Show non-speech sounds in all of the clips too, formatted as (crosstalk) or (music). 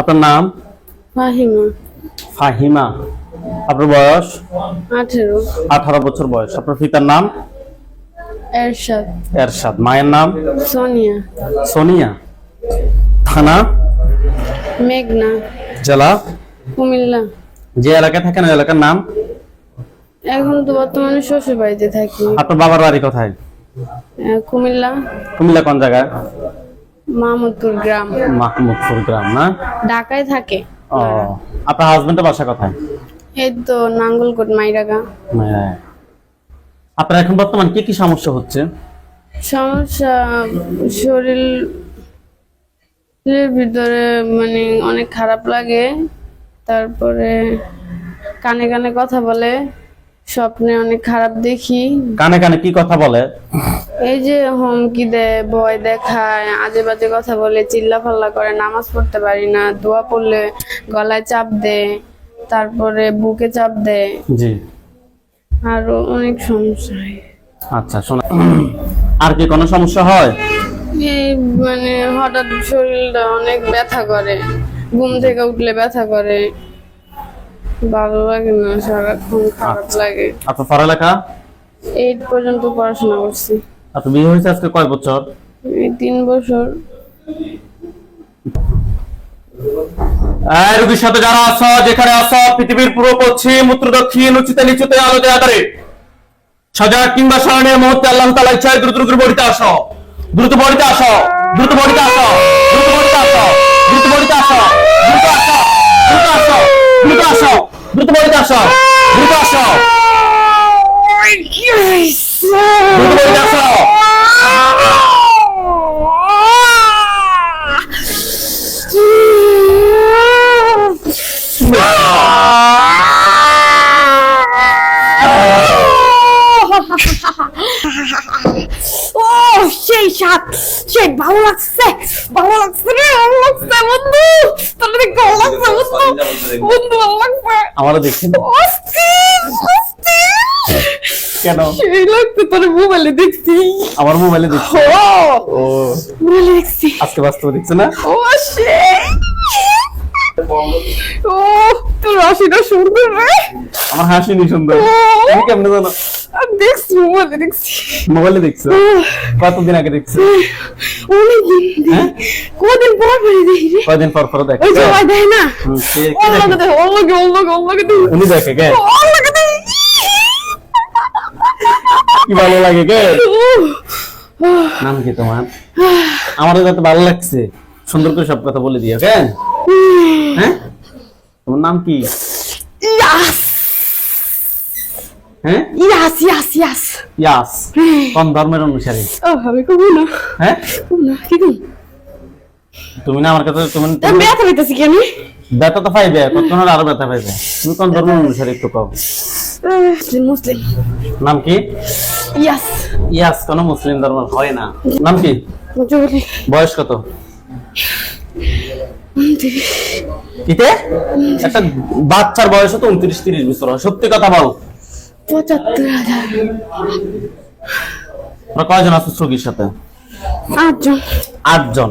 আপনার নাম? ফাহিমা। ফাহিমা। আপনার বয়স? আঠেরো। আঠারো বছর বয়স। আপনার পিতার নাম? এরশাদ। এরশাদ। মায়ের নাম? সোনিয়া। সোনিয়া। থানা? মেঘনা। জেলা? কুমিল্লা। যে এলাকায় থাকেন ওই এলাকার নাম? এখন তো বর্তমানে শ্বশুর বাড়িতে থাকি। আপনার বাবার বাড়ি কোথায়? কুমিল্লা। কুমিল্লা কোন জায়গায়? মাহমুদপুর গ্রাম। মাহমুদপুর গ্রাম না? ঢাকায় থাকে। ও আপনার হাজবেন্ডের বাসা কোথায়? এই তো নাঙ্গলকোট মাইরাগা। হ্যাঁ। আপনার এখন বর্তমান কি কি সমস্যা হচ্ছে? সমস্যা শরীর শরীরের ভিতরে মানে অনেক খারাপ লাগে। তারপরে কানে কানে কথা বলে। স্বপ্নে অনেক খারাপ দেখি। কানে কানে কি কথা বলে? এই যে হুমকি দেয় ভয় দেখায় আজে বাজে কথা বলে চিল্লা ফাল্লা করে নামাজ পড়তে পারি না দোয়া পড়লে গলায় চাপ দেয় তারপরে বুকে চাপ দেয়। জি। আরও অনেক সমস্যা হয়। আচ্ছা শোনা। আর কি কোনো সমস্যা হয়? এই মানে হঠাৎ শরীরটা অনেক ব্যথা করে ঘুম থেকে উঠলে ব্যথা করে। ভালো লাগে না সারাক্ষণ খারাপ লাগে। আপনার পড়ালেখা? এইট পর্যন্ত পড়াশোনা করছি। আপনার বিয়ে হয়েছে আজকে কয় বছর? এই তিন বছর। রোগীর সাথে যারা আছো যেখানে আছো পৃথিবীর পূর্ব পশ্চিম উত্তর দক্ষিণ উচিতে নিচুতে আলোতে আধারে সজাগ কিংবা স্মরণের মুহূর্তে আল্লাহ তালা ইচ্ছায় দ্রুত দ্রুত বড়িতে আসো। দ্রুত বড়িতে আসো। দ্রুত বড়িতে আসো। দ্রুত বড়িতে আসো দ্রুত আসো দ্রুত আসো দ্রুত বড়িতে আসো দ্রুত আসো দ্রুত বড়িতে আসো ও সেই সাত সেই ভালো লাগছে ভালো লাগছে রে ভালো লাগছে বন্ধু। তোর দেখতে ভালো লাগছে বন্ধু? বন্ধু ভালো লাগছে আমারও অস্থির কেন? সেই লাগছে তোর মোবাইলে দেখছি। আমার মোবাইলে দেখছি। ও ও। মোবাইলে দেখছি। আজকে বাস্তবে দেখছে না? ও সেই। ও তোর হাসিটা সুন্দর রে। আমার হাসি নি সুন্দর। তুমি কেমনে জানো? আমি দেখছি মোবাইলে দেখছি। মোবাইলে দেখছ? কতদিন আগে দেখছ? অনেকদিন? কদিন পর পরে দেখি রে। পর পর দেখো ওই যে ভাই দেয় না? হুম, কে- দেখে? উনি দেখে ভালো লাগে কে? নাম কি তোমার? আমারও যাতে ভালো লাগছে। সুন্দর করে সব কথা বলে দিও কেন হ্যাঁ? তোমার নাম কি? ইয়াস। হ্যাঁ? ইয়াস ইয়াস ইয়াস। ইয়াস। কোন ধর্মের অনুসারী? ও আমি কবু না। হ্যাঁ? কি তুমি না আমার কাছে তুমি আমি ব্যথা পেতেছি কেন ব্যথা তো পাইবে কতক্ষণ আরও ব্যথা পাইবে। তুমি কোন ধর্মের অনুসারী একটু কও। মুসলিম। নাম কি? ইয়াস। ইয়াস কোন মুসলিম ধর্ম হয় না। নাম কি? বয়স কত? কিতে? একটা বাচ্চার বয়স তো উনত্রিশ তিরিশ বছর হয়। সত্যি কথা বল। পঁচাত্তর হাজার। তোমরা কয়জন আছো রোগীর সাথে? আটজন। আটজন।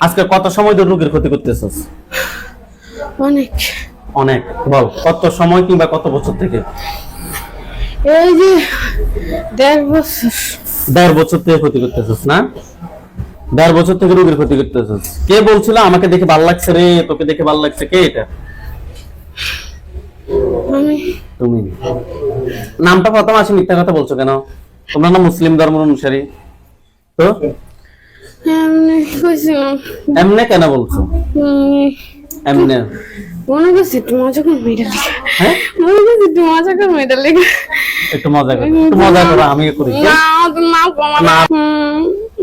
আজকে কত সময় ধরে রোগীর ক্ষতি করতেছস? অনেক। অনেক। বল কত সময় কিংবা কত বছর থেকে? এই যে দেড় বছর। দেড় বছর থেকে ক্ষতি করতেছস না? দেড় বছর থেকে রোগীর ক্ষতি করতেছস কে বলছিল আমাকে দেখে ভালো লাগছে রে তোকে দেখে ভালো লাগছে কে এটা? তুমি। নামটা প্রথম আসে মিথ্যা কথা বলছো কেন? তোমরা না মুসলিম ধর্মের অনুসারী? তো? এমনি কেন বলছো? এমনে। মনে করছি একটু মজা লেগে হ্যাঁ? মনে করছি একটু মজা লেগে। একটু মজা করো একটু মজা করো আমি করি। না না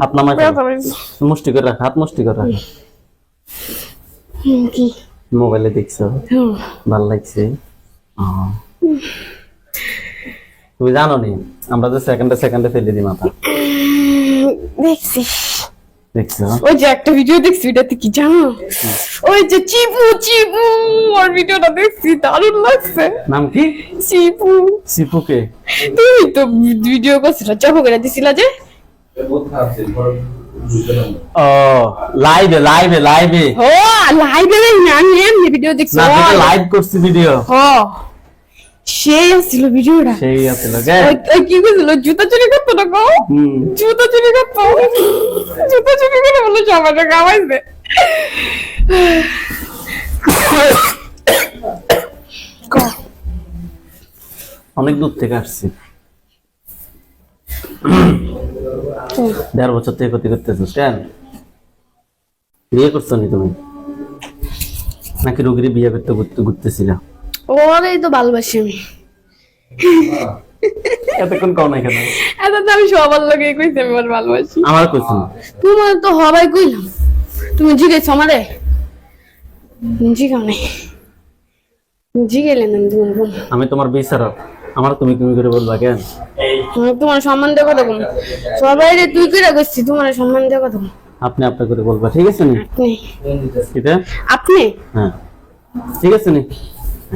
হাত নামাই মুষ্টি করে রাখ হাত মুষ্টি করে রাখ। মোবাইলে দেখছ? ভালো লাগছে? তুমি জানো নি আমরা যে সেকেন্ডে সেকেন্ডে ফেলে দিই মাথা। দেখছি। দেখছ? ওই যে একটা ভিডিও দেখছি ওইটাতে কি জানো? ওই যে চিপু চিপু ওর ভিডিওটা দেখছি দারুণ লাগছে। নাম কি? চিপু সিপুকে তুমি তো ভিডিও করছিল চাপো করে দিছিলা যে? লাইভে লাইভে লাইভে ও লাইভে না আমি এমনি ভিডিও দেখছি। না লাইভ করছি ভিডিও হ সেই ছিল ভিডিওটা সেই আছিল গে। ওই ওই কি কইছিল জুতা চুরি করতো না গো? জুতা চুরি করতো। জুতা চুরি করে অনেক দূর থেকে আসছি। দেড় বছর থেকে ক্ষতি করতেছিস কেন বিয়ে করছ নি তুমি? নাকি রোগীর বিয়ে করতে ওরেই তো ভালোবাসি আমি। এতক্ষণ কও না কেন? এত তো আমি সবার লোকে কইছি আমি ওর ভালোবাসি। আমার কইছো তোমার তো হবাই কইলাম। তুমি জিজ্ঞেস আমারে? জিগাও নাই। জিগেলে না তোমার আমি তোমার বিচারক। আমার তুমি তুমি করে বলবা কেন? তোমার সম্মান দিয়ে কথা বলুন। সবাই রে তুই কেরা করছিস তোমার সম্মান দিয়ে কথা আপনি আপনি করে বলবা ঠিক আছে না? আপনি। এটা? আপনি? হ্যাঁ। ঠিক আছে না?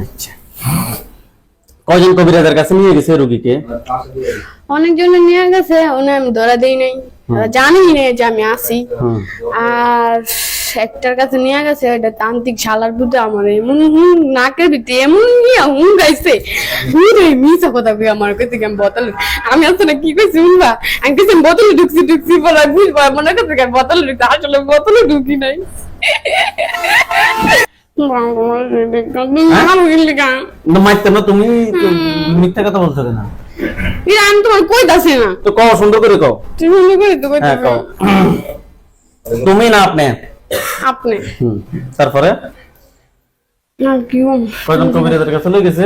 আচ্ছা। কয়জন কবিরাজের কাছে নিয়ে গেছে রোগীকে? অনেকজন নিয়ে গেছে ওনা আমি ধরা দেই নাই। জানি না যে আমি আসি আর একটার কাছে নিয়ে গেছে এটা তান্ত্রিক শালার বুঝে আমার এমন হুম নাকের ভিতরে এমন নিয়ে হুম গাইছে। মিছা কথা কই আমার কাছে আমি বোতল আমি আসলে কি কইছি শুনবা? আমি কিছু বোতলে ঢুকছি ঢুকছি পরে বুঝব মনে করছে কি আমি বোতলে ঢুকছি? আসলে বোতলে ঢুকি নাই। মারতে না তুমি মিথ্যা কথা বলছো আমি তোমার কই দাসি না। তো কও সুন্দর করে কও। তুমি মনে করি তো কই হ্যাঁ কও। তুমি না আপনি? আপনি। হুম তারপরে? না কি কয়জন কাছে লই গেছে?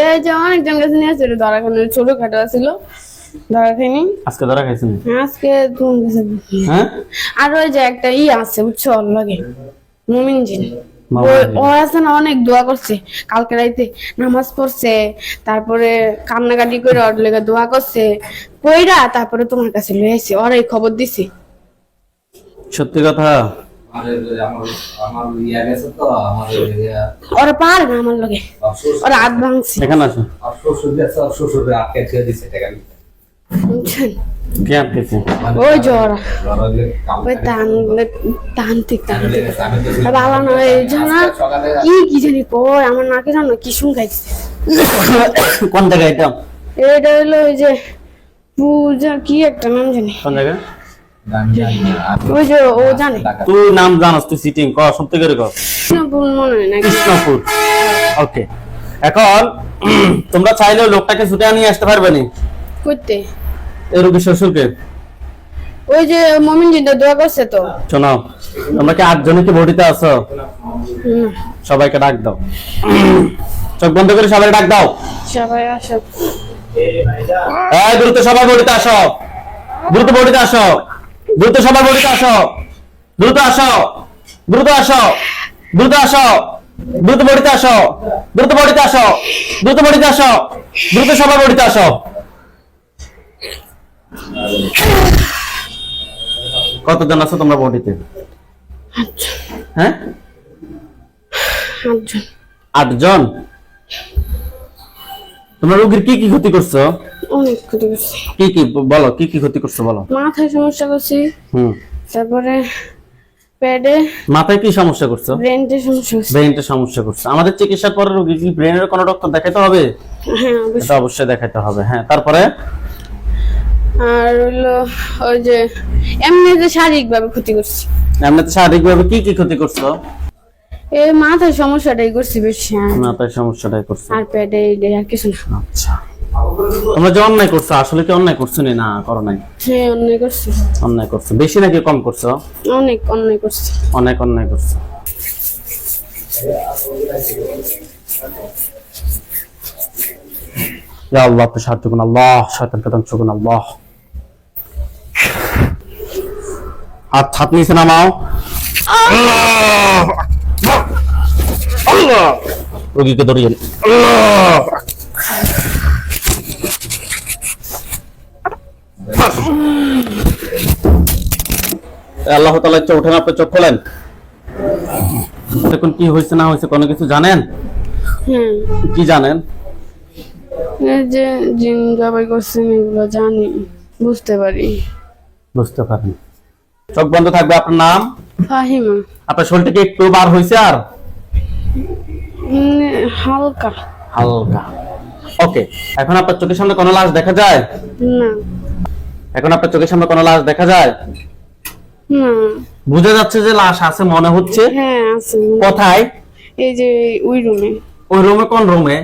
এই যে অনেকজন কাছে নিয়ে আসছিল ধরা খানে ছোট খাটো ছিল ধরা খাইনি। আজকে ধরা খাইছেন? আজকে তোমার কাছে হ্যাঁ? আর ওই যে একটা ই আছে বুঝছ ওর লগে। মুমিন জিন ও- আছে না অনেক দোয়া করছে। কালকে রাইতে নামাজ পড়ছে তারপরে কান্নাকাটি করে ওর লেগে দোয়া করছে কইরা তারপরে তোমার কাছে লয়ে আসছে ওর এই খবর দিছি। সত্যি কথা? আমার আমার আমার গেছে তো আমার ওরা পারে না আমার লগে। ওরা হাত ভাঙছে। এখানে আসো। শ্বশুর শ্বশুর আটকে ছেড়ে টাকা ওই কাম ওই করে। আমি তো ছিলাম। ভালো নয় এই কি কি জানি কয় আমার নাকে জানো কি শুন খাইছে কোন জায়গায় এটা এটা হলো ওই যে পূজা কি একটা নাম জানি কোন না। ওই যে ও জানে তুই নাম জানাস তুই সিটিং ক সত্যি করে ক না, মনে হয় না কৃষ্ণপুর ওকে এখন তোমরা চাইলেও লোকটাকে ছুটে নিয়ে আসতে পারবে নি করতে এই রোগীর শ্বশুরকে? ওই যে মমিন জিন্দা দোয়া করছে তো। শোনাও তোমরা কি আটজনে কি ভর্তিতে আছো? হুম, সবাইকে ডাক দাও। চোখ বন্ধ করে সবাই ডাক দাও। সবাই আসো। এই দ্রুত সবাই আসো। দ্রুত বডিতে আসো। দ্রুত সবাই আসো। দ্রুত আসো। দ্রুত আসো। দ্রুত আসো। দ্রুত বডিতে আসো। দ্রুত বডিতে আসো। দ্রুত বডিতে আসো। দ্রুত সবাই আসো। কতজন আছো তোমরা বডিতে হ্যাঁ? আটজন? তোমরা রোগীর কি কি ক্ষতি করছ? অনেক ক্ষতি করছে। কি কি বলো কি কি ক্ষতি করছ বলো। মাথায় সমস্যা করছি। হুম। তারপরে পেটে মাথায় কি সমস্যা করছ? ব্রেনটে সমস্যা করছে। ব্রেনটা সমস্যা করছে। আমাদের চিকিৎসার পরে রোগী কি ব্রেনের কোনো ডক্টর দেখাতে হবে? হ্যাঁ অবশ্যই। দেখাতে হবে হ্যাঁ। তারপরে? আর হইল ওই যে এমনি যে শারীরিক ভাবে ক্ষতি করছি। এমনিতে শারীরিকভাবে কি কি ক্ষতি করছ? এই মাথায় সমস্যাটাই করছি বেশি আর- মাথায় সমস্যাটাই করছ। আর পেটে এই আর কিছু না। আচ্ছা। তোমরা যে অন্যায় করছ আসলে কি অন্যায় করছ নি? করো নাই। হ্যাঁ অন্যায় করছি। অন্যায় করছ। বেশি নাকি কম করছ? অনেক অন্যায় করছি। অনেক অন্যায় করছ। ইয়া আল্লাহ তো সাহায্য করুন। আল্লাহ শয়তানকে ধ্বংস করুন। আল্লাহ। হাত হাত নিচে নামাও। রোগীকে ধরিয়ে আল্লাহ! তালা ইচ্ছা উঠেন আপনি চোখ খোলেন। এখন কি হয়েছে না হয়েছে কোনো কিছু জানেন? কি জানেন? এই যে জিন জবাই করছেন এগুলো জানি বুঝতে পারি। বুঝতে পারেন। চোখ বন্ধ থাকবে আপনার নাম? ফাহিমা। আপনার শরীর থেকে একটু বার হয়েছে আর? হালকা। হালকা। ওকে এখন আপনার চোখের সামনে কোনো লাশ দেখা যায়? না। এখন আপনার চোখের সামনে কোনো লাশ দেখা যায়? না। বুঝা যাচ্ছে যে লাশ আছে মনে হচ্ছে? হ্যাঁ আছে। কোথায়? এই যে ওই রুমে ওই রুমে কোন রুমে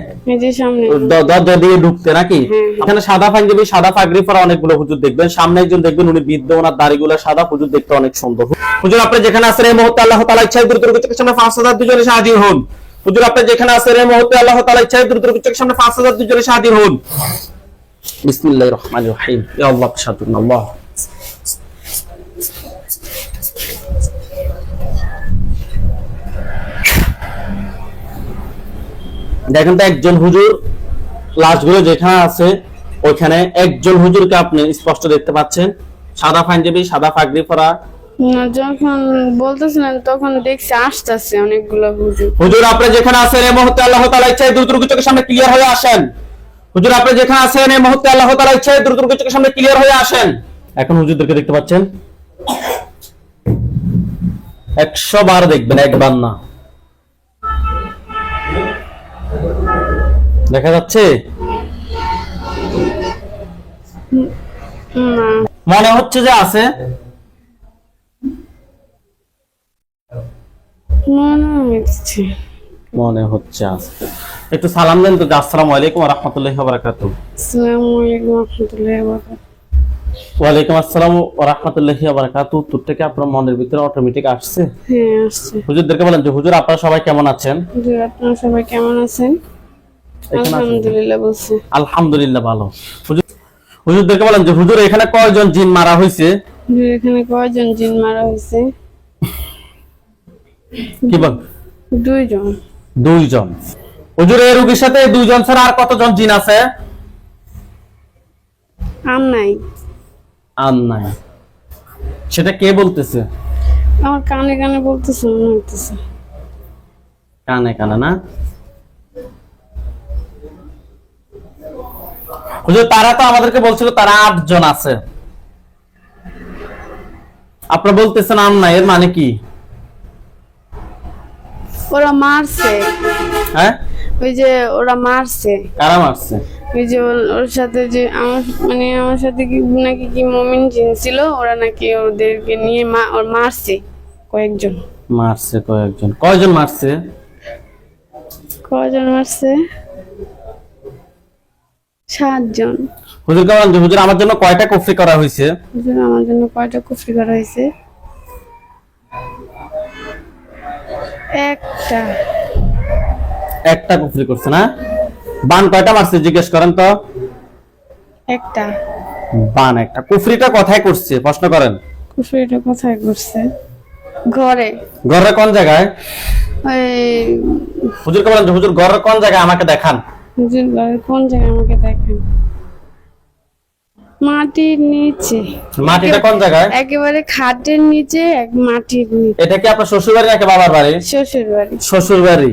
দরজা দিয়ে ঢুকতে নাকি? এখানে সাদা পাঞ্জাবি সাদা পাগড়ি পরা অনেকগুলো হুজুর দেখবেন। সামনে একজন দেখবেন উনি বৃদ্ধ ওনার দাড়িগুলো সাদা হুজুর দেখতে অনেক সুন্দর। হুজুর আপনি যেখানে আছেন এই মুহূর্তে আল্লাহ তাআলা ইচ্ছায় দ্রুত চোখের সামনে পাঁচ হাজার দুজনে এসে হাজির হন। হুজুর আপনি যেখানে আছেন এই মুহূর্তে আল্লাহ তাআলা ইচ্ছায় দ্রুত চোখের সামনে পাঁচ হাজার দুজনে এসে হাজির হন। বিসমিল্লাহির রহমানির রহিম। ইয়া আল্লাহ শাদুন আল্লাহ। দেখেন তো একজন হুজুর লাশগুলো যেখানে আছে ওইখানে একজন হুজুরকে আপনি স্পষ্ট দেখতে পাচ্ছেন। সাদা পাঞ্জাবি সাদা পাগড়ি পরা। যখন বলতেছিলেন তখন দেখছি আসতেছে অনেকগুলো হুজুর। হুজুর আপনি যেখানে আছেন এই মুহূর্তে আল্লাহ তাআলা ইচ্ছায় দ্রুত চোখের সামনে ক্লিয়ার হয়ে আসেন। হুজুর আপনি যেখানে আছেন এই মুহূর্তে আল্লাহ তাআলা ইচ্ছায় দ্রুত চোখের সামনে ক্লিয়ার হয়ে আসেন। এখন হুজুরদেরকে দেখতে পাচ্ছেন। একশো বার দেখবেন একবার না। দেখা যাচ্ছে? মনে হচ্ছে যে আছে। মনে হচ্ছে আছে। একটু সালাম দেন তো আসসালামু আলাইকুম ওয়া রাহমাতুল্লাহি ওয়া বারাকাতুহু। আসসালামু আলাইকুম রহমতুল্লাহ ওয়ালাইকুম আসসালাম ওয়া রাহমাতুল্লাহি ওয়া বারাকাতুহু। উত্তরটা কি আপনার মনের ভিতরে অটোমেটিক আসছে। হ্যাঁ আসছে। হুজুরদেরকে বলেন যে হুজুর আপনারা সবাই কেমন আছেন? হুজুর আপনারা সবাই কেমন আছেন? আলহামদুলিল্লাহ বলছে। আলহামদুলিল্লাহ ভালো। হুজুর হুজুরদেরকে বলেন যে হুজুর এখানে কয়জন জিন মারা হয়েছে এখানে কয়জন জিন মারা হয়েছে (laughs) কি বল? দুইজন। দুইজন। হুজুর এই রোগীর সাথে দুইজন ছাড়া আর কতজন জিন আছে? আর নাই। আর নাই। সেটা কে বলতেছে? আমার কানে কানে বলতেছে মনে হইতেছে। কানে কানে না? হুজুর তারা তো আমাদেরকে বলছিল তারা আটজন আছে। আপনারা বলতেছেন আম না এর মানে কি? ওরা মারছে। হ্যাঁ? ওই যে ওরা মারছে। কারা মারছে? ওই যে ওর সাথে যে আমার মানে আমার সাথে কি নাকি কি মমিন জিন ছিল ওরা নাকি ওদেরকে নিয়ে মা- ওর মারছে কয়েকজন। মারছে কয়েকজন। কয়জন মারছে? কয়জন মারছে? সাতজন। হুজুর কেমন যে হুজুর আমার জন্য কয়টা কফি করা হয়েছে? হুজুর আমার জন্য কয়টা কুফরি করা হয়েছে? একটা। একটা কফি করছে না? বান কয়টা মারছে জিজ্ঞেস করেন তো। একটা। বান একটা। কুফরিটা কোথায় করছে? প্রশ্ন করেন। কুফরিটা কোথায় করছে? ঘরে। ঘরের কোন জায়গায়? ওই হুজুর কেমন হুজুর ঘরের কোন জায়গায় আমাকে দেখান। কোন জায়গায় আমাকে দেখেন? মাটির নিচে। মাটিটা কোন জায়গায়? একেবারে খাটের নিচে এক মাটির নিচে। এটা কি আপনার শ্বশুর বাড়ি নাকি বাবার বাড়ি? শ্বশুর বাড়ি শ্বশুর বাড়ি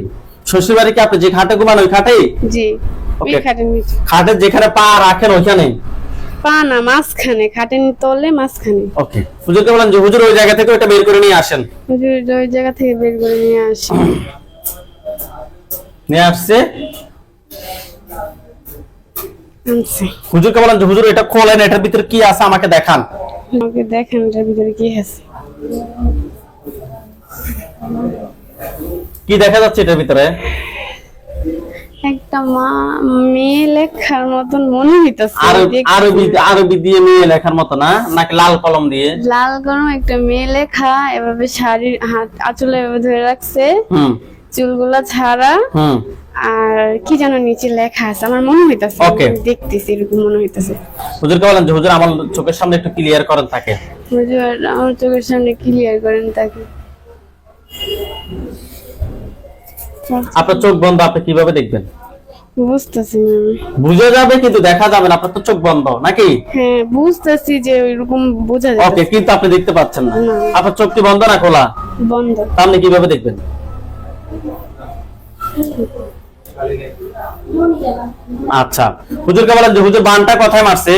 শ্বশুর বাড়ি কি আপনি যে খাটে ঘুমান ওই খাটেই? জি ওই খাটের নিচে। খাটের যেখানে পা রাখেন ওইখানে পা না মাঝখানে খাটের তলে মাঝখানে। ওকে। হুজুরকে বলেন যে হুজুর ওই জায়গা থেকে ওটা বের করে নিয়ে আসেন। হুজুর ওই জায়গা থেকে বের করে নিয়ে আসি নিয়ে আসছে। হুজুরকে বলেন যে হুজুর এটা খোলেন এটার ভিতরে কি আছে? আমাকে দেখান। আমাকে দেখেন এটার ভিতরে কি আছে। কি দেখা যাচ্ছে এটার ভিতরে? একটা মা মেয়ে লেখার মতন মনে হইতাছে। আরবি। আরবি দিয়ে মেয়ে লেখার মতো না? নাকি লাল কলম দিয়ে? লাল কলম একটা মেয়ে লেখা এভাবে শাড়ির হাত আঁচলে এভাবে ধরে রাখছে। হুম। চুলগুলা ছাড়া। আর কি যেন নিচে লেখা আছে আমার মনে হইতাছে. আমি দেখতেছি এরকম মনে হইতাছে। হুজুরকে বলেন যে হুজুর আমার চোখের সামনে একটু ক্লিয়ার করেন তাকে। হুজুর আমার চোখের সামনে ক্লিয়ার করেন তাকে। আপনার চোখ বন্ধ আপনি কীভাবে দেখবেন? বুঝতেছি বুঝে যাবে কিন্তু দেখা যাবে না আপনার তো চোখ বন্ধ নাকি? হ্যাঁ বুঝতেছি যে ওইরকম বোঝা ওকে কিন্তু আপনি দেখতে পাচ্ছেন না। না। আপনার চোখ কি বন্ধ না খোলা? বন্ধ। তাহলে কীভাবে দেখবেন? আচ্ছা। হুজুরকে বলেন যে হুজুর বানটা কোথায় মারছে?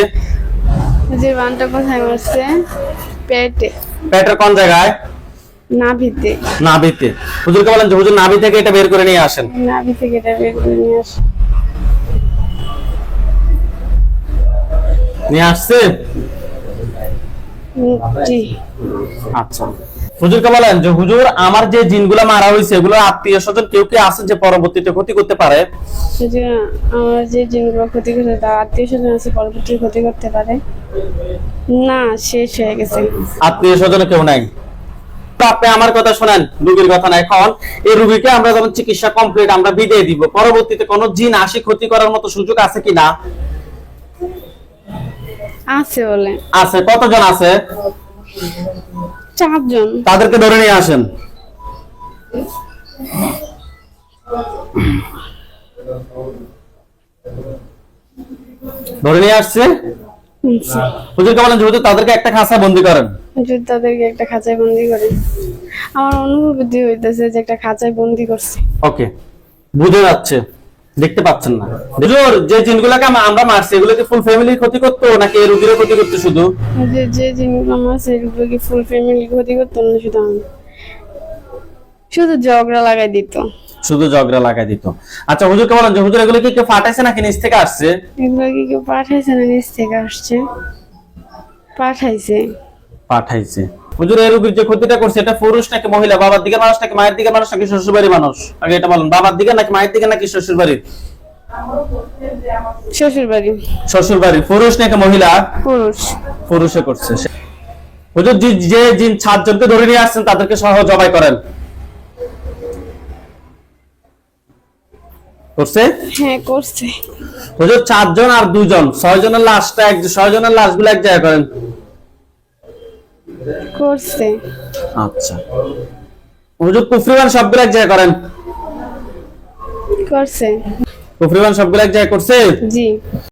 যে বানটা কোথায় মারছে? পেটে। পেটের কোন জায়গায়? নাভিতে। নাভিতে। হুজুরকে বলেন যে হুজুর নাভি থেকে এটা বের করে নিয়ে আসেন। নাভি থেকে এটা বের করে নিয়ে আসে নিয়ে আসছে? আচ্ছা। হুজুরকে বলেন যে হুজুর আমার যে জিনগুলা মারা হয়েছে এগুলো আত্মীয় স্বজন কেউ কেউ আছে যে পরবর্তীতে ক্ষতি করতে পারে? আমার যে জিনিসগুলো ক্ষতি করছে তার আত্মীয় স্বজন আছে পরবর্তী ক্ষতি করতে পারে? না শেষ হয়ে গেছে। আত্মীয় স্বজন কেউ নাই। তো আপনি আমার কথা শোনেন রুগীর কথা না এখন এই রুগীকে আমরা যখন চিকিৎসা কমপ্লিট আমরা বিদায় দিব। পরবর্তীতে কোনো জিন আসি ক্ষতি করার মতো সুযোগ আছে কিনা? আছে বলে। আছে কতজন আছে? চারজন। তাদেরকে ধরে নিয়ে আসেন। ধরে নিয়ে আসছে? হুজুরকে বলেন যে হুজুর তাদেরকে একটা খাঁচা বন্দি করেন। যদি তাদেরকে একটা খাঁচায় বন্দি করে আমার অনুভূতি হইতেছে যে একটা খাঁচায় বন্দি করছে। ওকে বুঝে যাচ্ছে। দেখতে পাচ্ছেন না। হুজুর যে জিনগুলোকে আমরা মারছি এগুলো কি ফুল ফ্যামিলির ক্ষতি করতো নাকি এই রুগীরও ক্ষতি করতো শুধু? যে যে জিনিসগুলো আমার সেগুলো কি ফুল ফ্যামিলি ক্ষতি করতো না শুধু আমি। শুধু ঝগড়া লাগাই দিত। শুধু জগরা লাগাই দিত। আচ্ছা হুজুরকে বলেন যে হুজুর এগুলো কি কেউ ফাটাইছে নাকি নিচ থেকে আসছে? এগুলো কি কেউ পাঠাইছে না নিচ থেকে আসছে? পাঠাইছে। পাঠাইছে। হুজুর এই রোগীর যে ক্ষতিটা করছে এটা পুরুষ নাকি মহিলা? বাবার দিকের মানুষ নাকি মায়ের দিকের মানুষ নাকি শ্বশুর বাড়ির মানুষ? আগে এটা বলেন বাবার দিকে নাকি মায়ের দিকে নাকি শ্বশুর বাড়ির শ্বশুর বাড়ি শ্বশুর বাড়ির পুরুষ নাকি মহিলা? পুরুষ। পুরুষে করছে হুজুর যে- যে জিন সাতজনকে ধরে নিয়ে আসছেন তাদেরকে সহ জবাই করেন। করছে? হ্যাঁ করছে। হুজুর চারজন আর দুজন। ছয় জনের লাশটা এক ছয় জনের লাশগুলো এক জায়গায় করেন। করছে। আচ্ছা। হুজুর কুফরিবান সবগুলো এক জায়গায় করেন? করছে। কুফরিবান সবগুলো এক জায়গায় করছে? জি।